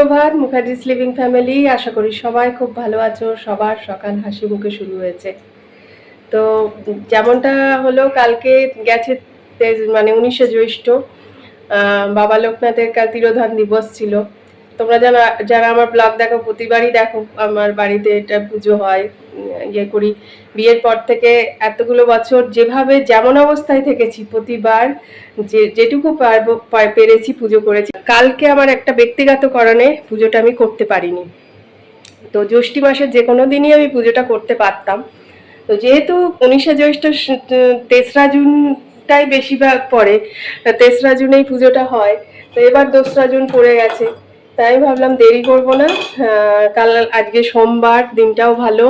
সুপ্রভাত Mukherjee living family. আশা করি সবাই খুব ভালো আছো। সবার সকাল হাসি মুখে শুরু হয়েছে। তো যেমনটা হলো, কালকে গেছে মানে উনিশে জ্যৈষ্ঠ বাবা লোকনাথের তিরোধান দিবস ছিল। তোমরা যারা যারা আমার ব্লগ দেখো, প্রতিবারই দেখো, আমার বাড়িতে এটা পুজো হয় ইয়ে করি। বিয়ের পর থেকে এতগুলো বছর যেভাবে যেমন অবস্থায় থেকেছি, প্রতিবার যে, যেটুকু পারব পেরেছি পুজো করেছি। কালকে আমার একটা ব্যক্তিগত কারণে পুজোটা আমি করতে পারিনি। তো জ্যৈষ্ঠী মাসের যে কোনো দিনই আমি পুজোটা করতে পারতাম। তো যেহেতু উনিশে জ্যৈষ্ঠ তেসরা জুনটাই বেশিরভাগ পড়ে, তেসরা জুনেই পুজোটা হয়, তো এবার দোসরা জুন পড়ে গেছে। তাই ভাবলাম দেরি করব না। কাল আজকে সোমবার, দিনটাও ভালো।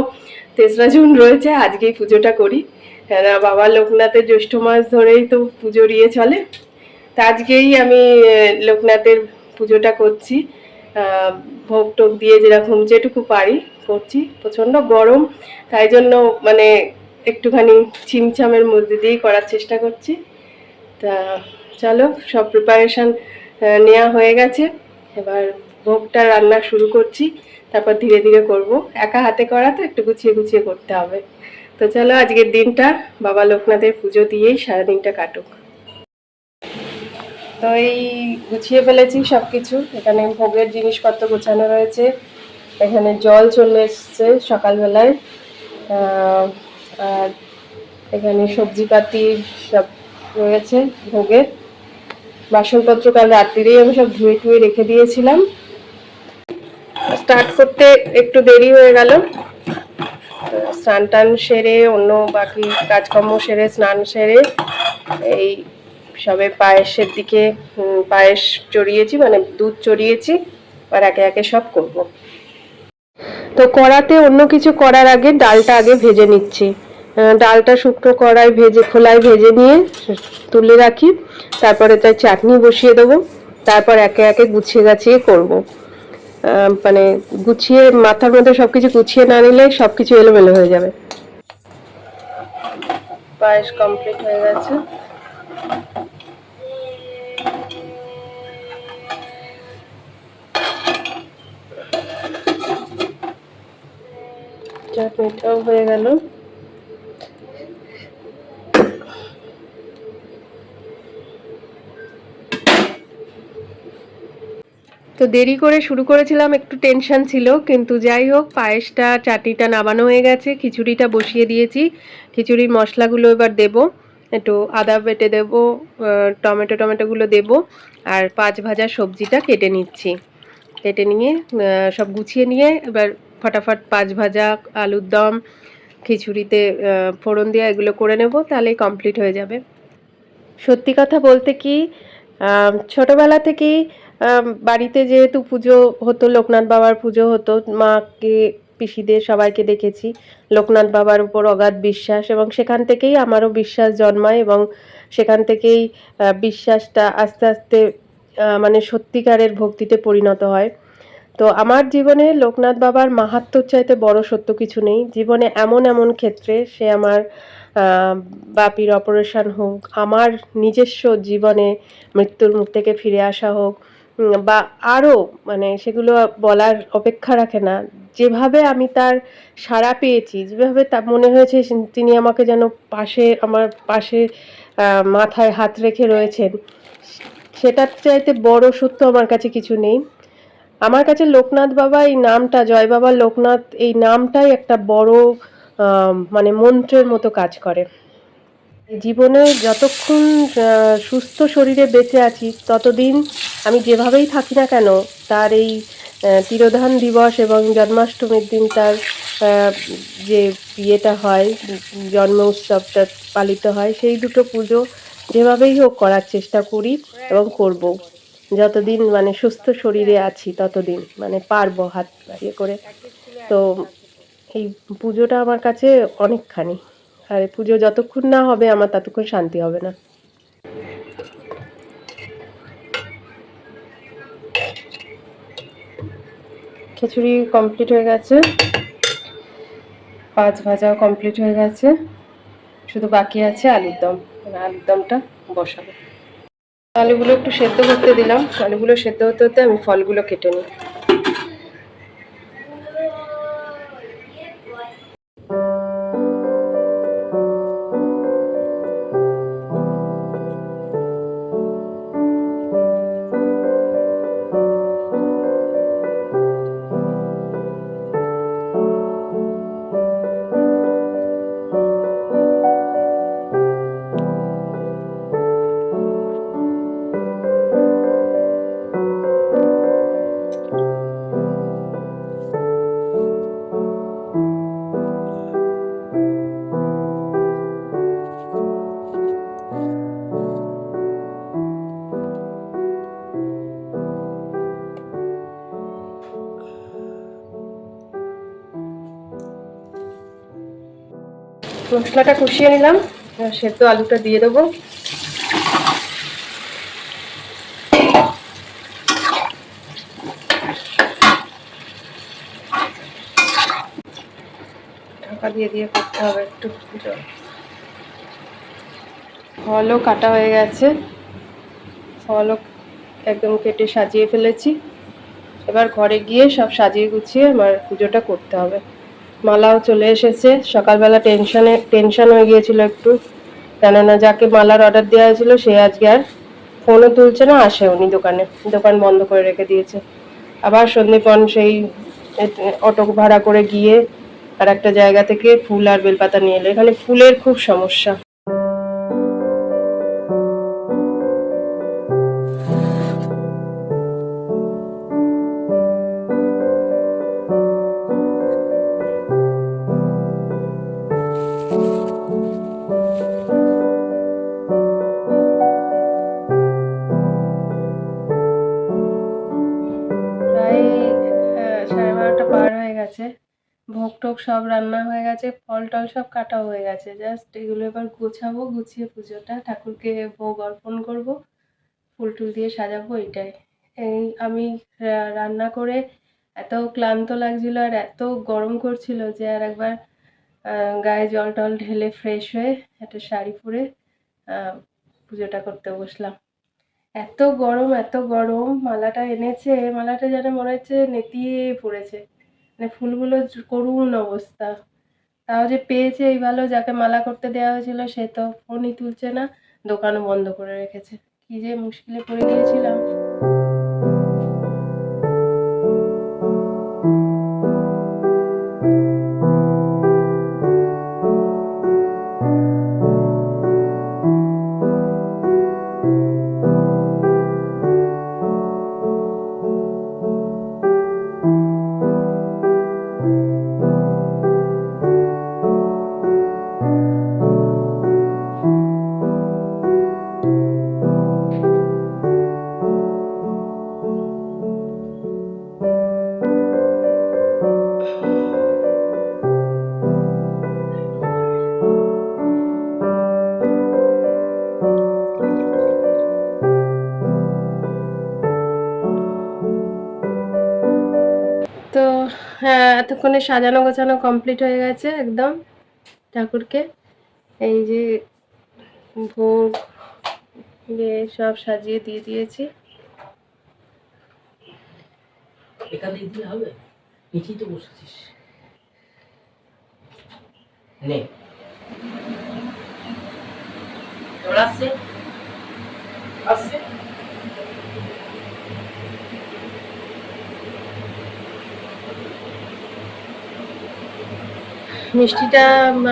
তেসরা জুন রয়েছে, আজকেই পুজোটা করি। কেন বাবা লোকনাথের জ্যৈষ্ঠ মাস ধরেই তো পুজোর ইয়ে চলে। তা আজকেই আমি লোকনাথের পুজোটা করছি। ভোগ টোক দিয়ে যেরকম যেটুকু পারি করছি। প্রচণ্ড গরম, তাই জন্য মানে একটুখানি ছিমছামের মধ্যে দিয়েই করার চেষ্টা করছি। তা চলো, সব প্রিপারেশন নেওয়া হয়ে গেছে। এবার ভোগটা রান্না শুরু করছি, তারপর ধীরে ধীরে করব। একা হাতে করা তো একটু গুছিয়ে গুছিয়ে করতে হবে। তো চলো আজকের দিনটা, বাবা লোকনাথের পুজো দিয়েই সারাদিনটা কাটুক। তো এই গুছিয়ে ফেলেছি সব কিছু এখানে ভোগের জিনিসপত্র গোছানো রয়েছে। এখানে জল চলে এসছে সকালবেলায়। আর এখানে সবজিপাতি সব রয়েছে ভোগের। বাসনপত্র কাল রাত্রিরেই আমি সব ধুয়ে টুয়ে রেখে দিয়েছিলাম। স্টার্ট করতে একটু দেরি হয়ে গেল। স্নান টান সেরে, অন্য বাকি কাজকর্ম সেরে, স্নান সেরে, এই সবে পায়েসের দিকে পায়েস চড়িয়েছি মানে দুধ চড়িয়েছি, আর একে একে সব করব। তো কড়াতে অন্য কিছু করার আগে ডালটা আগে ভেজে নিচ্ছি। ডালটা শুকনো কড়াই ভেজে, খোলায় ভেজে নিয়ে তুলে রাখি। তারপরে তার চাটনি বসিয়ে দেবো। তারপর একে একে গুছিয়ে গাছিয়ে করব। মানে গুছিয়ে, মাথার মধ্যে সব কিছু গুছিয়ে না নিলে সব কিছু এলোমেলো হয়ে যাবে। পায়েস কমপ্লিট হয়ে গেছে। চাটনিটাও হয়ে গেল। তো দেরি করে শুরু করেছিলাম, একটু টেনশন ছিল, কিন্তু যাই হোক, পায়েসটা, চাটনিটা নামানো হয়ে গেছে, খিচুড়িটা বসিয়ে দিয়েছি, খিচুড়ির মশলাগুলো এবার দেব, একটু আদা বেটে দেব টমেটো, টমেটোগুলো দেব, আর পাঁচ ভাজা সবজিটা কেটে নিচ্ছি। কেটে নিয়ে সব গুছিয়ে নিয়ে এবার ফটাফট পাঁচ ভাজা আলুর দম, খিচুড়িতে ফোড়ন দেওয়া এগুলো করে নেব, তাহলেই কমপ্লিট হয়ে যাবে। সত্যি কথা বলতে কি ছোটবেলা থেকেই বাড়িতে যেহেতু পুজো হতো, লোকনাথ বাবার পুজো হতো, মাকে, পিসিদের সবাইকে দেখেছি। লোকনাথ বাবার উপর অগাধ বিশ্বাস এবং সেখান থেকেই আমারও বিশ্বাস জন্মায় এবং সেখান থেকেই বিশ্বাসটা আস্তে আস্তে মানে সত্যিকারের ভক্তিতে পরিণত হয়। তো আমার জীবনে লোকনাথ বাবার মাহাত্ম্যর চাইতে বড় সত্য কিছু নেই। জীবনে এমন এমন ক্ষেত্রে সে আমার বাপির অপারেশন হোক, আমার নিজস্ব জীবনে মৃত্যুর মুখ থেকে ফিরে আসা হোক বা আরও মানে সেগুলো বলার অপেক্ষা রাখে না। যেভাবে আমি তার সাড়া পেয়েছি, যেভাবে তা মনে হয়েছে তিনি আমাকে যেন পাশে, আমার পাশে মাথায় হাত রেখে রয়েছেন, সেটার চাইতে বড় সত্য আমার কাছে কিছু নেই। আমার কাছে লোকনাথ বাবা এই নামটা, জয় বাবা লোকনাথ, এই নামটাই একটা বড় মানে মন্ত্রের মতো কাজ করে। জীবনে যতক্ষণ সুস্থ শরীরে বেঁচে আছি, ততদিন আমি যেভাবেই থাকি না কেন, তার এই তিরোধান দিবস এবং জন্মাষ্টমীর দিন তার যে ইয়েটা হয়, জন্ম উৎসবটা পালিত হয়, সেই দুটো পুজো যেভাবেই হোক করার চেষ্টা করি এবং করব। যতদিন মানে সুস্থ শরীরে আছি, ততদিন মানে পারব হাত ইয়ে করে। তো এই পুজোটা আমার কাছে অনেকখানি। আর পুজো যতক্ষণ না হবে, আমার ততক্ষণ শান্তি হবে না। খিচুড়ি কমপ্লিট হয়ে গেছে। পাঁচ ভাজাও কমপ্লিট হয়ে গেছে। শুধু বাকি আছে আলুর দম। আলুর দমটা বসাবো। আলুগুলো একটু সেদ্ধ করতে দিলাম। আলুগুলো সেদ্ধ হতে হতে আমি ফলগুলো কেটে নিই। মশলাটা কষিয়ে নিলাম। এবার সেদ্ধ আলুটা দিয়ে দেবো। ঢাকা দিয়ে দিয়ে করতে হবে একটু ফলও কাটা হয়ে গেছে। ফলও একদম কেটে সাজিয়ে ফেলেছি। এবার ঘরে গিয়ে সব সাজিয়ে গুছিয়ে আমার পুজোটা করতে হবে। মালাও চলে এসেছে। সকালবেলা টেনশনে টেনশন হয়ে গিয়েছিল একটু। কেননা যাকে মালার অর্ডার দেওয়া হয়েছিল, সে আজকে আর ফোনও তুলছে না আসে উনি দোকানে। দোকান বন্ধ করে রেখে দিয়েছে। আবার সন্দীপন সেই অটো ভাড়া করে গিয়ে আর একটা জায়গা থেকে ফুল আর বেলপাতা নিয়ে এলো। এখানে ফুলের খুব সমস্যা। সব রান্না হয়ে গেছে ফল টল সব কাটা হয়ে গেছে। জাস্ট এগুলো এবার গোছাবো, গুছিয়ে পুজোটা, ঠাকুরকে ভোগ অর্পণ করব ফুল টুল দিয়ে সাজাবো এটাই এই আমি রান্না করে এত ক্লান্ত লাগছিল আর এত গরম করছিল যে আর একবার গায়ে জল টল ঢেলে ফ্রেশ হয়ে একটা শাড়ি পরে পুজোটা করতে বসলাম। এত গরম এত গরম, মালাটা এনেছে, মালাটা যেন মনে হচ্ছে নেতিয়ে পড়েছে। মানে ফুলগুলো করুণ অবস্থা। তাও যে পেয়েছে এই ভালো, যাকে মালা করতে দেওয়া হয়েছিল, সে তো ফোনই তুলছে না, দোকানও বন্ধ করে রেখেছে। কি যে মুশকিলে পড়ে গিয়েছিলাম। এতক্ষণে সাজানো গোছানো কমপ্লিট হয়ে গেছে একদম। ঠাকুরকে এই যে ভোগ দিয়ে সব সাজিয়ে দিয়ে দিয়েছি। এখান হবে? নিচেই তো বসেছিস। নে। আসছে। আসছে? মিষ্টিটা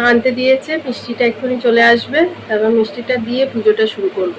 আনতে দিয়েছে মিষ্টিটা এক্ষুনি চলে আসবে তারপর মিষ্টিটা দিয়ে পুজোটা শুরু করব।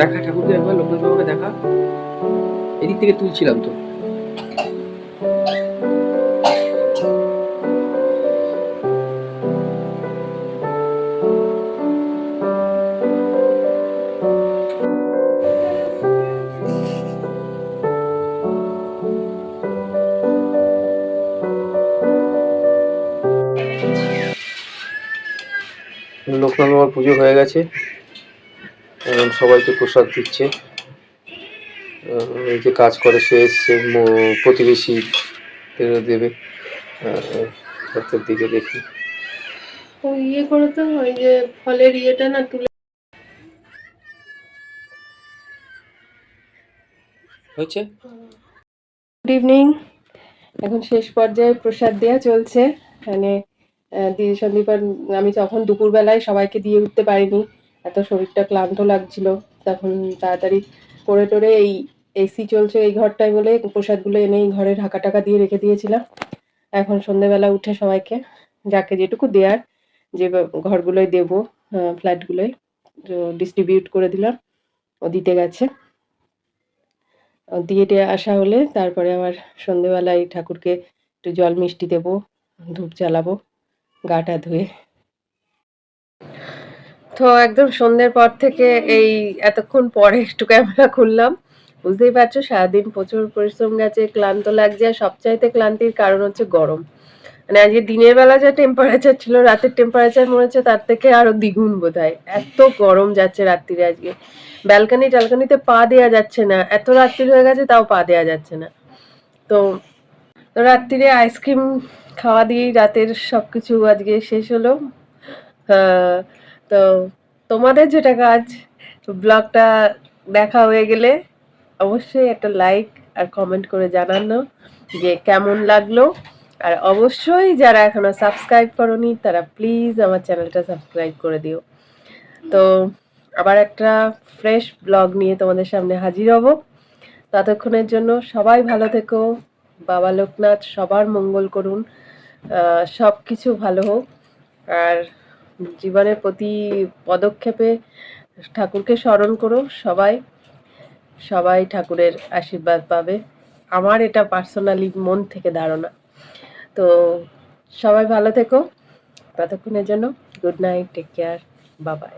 দেখা ঠাকুরকে একবার লোকনাথ বাবাকে দেখা। এদিক থেকে তুলছিলাম তো। লোকনাথ বাবার পুজো হয়ে গেছে। এখন সবাইকে প্রসাদ দিচ্ছে। এই যে কাজ করে সে এসছে প্রতিবেশী দেবে। আহ, রাতের দিকে দেখি। ইয়ে করে তো ওই যে ফলের ইয়েটা না তুলে হয়েছে? গুড ইভিনিং এখন শেষ পর্যায়ে প্রসাদ দেওয়া চলছে। মানে আহ, দিয়ে সন্দীপ আমি তখন দুপুরবেলায় সবাইকে দিয়ে উঠতে পারিনি এত শরীরটা ক্লান্ত লাগছিল। তখন তাড়াতাড়ি করে টোরে এই এসি চলছে এই ঘরটায় বলে প্রসাদগুলো এনে এই ঘরে ঢাকা টাকা দিয়ে রেখে দিয়েছিলাম। এখন সন্ধেবেলা উঠে সবাইকে যাকে যেটুকু দেওয়ার যে ঘরগুলোয় দেবো ফ্ল্যাটগুলোয় ডিস্ট্রিবিউট করে দিলাম। ও দিতে গেছে। দিয়ে আসা হলে তারপরে আবার সন্ধেবেলায় ঠাকুরকে একটু জল মিষ্টি দেবো, ধূপ জ্বালাবো গাটা ধুয়ে। তো একদম সন্ধ্যের পর থেকে এই এতক্ষণ পরে একটু ক্যামেরা খুললাম। বুঝতেই পারছ, সারাদিন প্রচুর পরিশ্রম গেছে, ক্লান্ত লাগছে, আর সবচাইতে ক্লান্তির কারণ হচ্ছে গরম। মানে আজকে দিনের বেলা যা টেম্পারেচার ছিল, রাতের টেম্পারেচার মনে হচ্ছে তার থেকে আরও দ্বিগুণ বোধ হয় এত গরম যাচ্ছে রাত্রিরে আজকে। ব্যালকানি টালকানিতে পা দেওয়া যাচ্ছে না। এত রাত্রি হয়ে গেছে, তাও পা দেওয়া যাচ্ছে না। তো রাত্রিরে আইসক্রিম খাওয়া দিয়েই রাতের সবকিছু আজকে শেষ হলো। তো তোমাদের যেটা কাজ ব্লগটা দেখা হয়ে গেলে অবশ্যই একটা লাইক আর কমেন্ট করে জানানো যে কেমন লাগল। আর অবশ্যই যারা এখনও সাবস্ক্রাইব করনি, তারা প্লিজ আমার চ্যানেলটা সাবস্ক্রাইব করে দিও। তো আবার একটা ফ্রেশ ব্লগ নিয়ে তোমাদের সামনে হাজির হব। ততক্ষণের জন্য সবাই ভালো থেকো। বাবা লোকনাথ সবার মঙ্গল করুন। সব কিছু ভালো হোক। আর জীবনের প্রতি পদক্ষেপে ঠাকুরকে স্মরণ করো, সবাই সবাই ঠাকুরের আশীর্বাদ পাবে। আমার এটা পার্সোনালি মন থেকে ধারণা। তো সবাই ভালো থেকো। ততক্ষণের জন্য গুড নাইট টেক কেয়ার বাবাই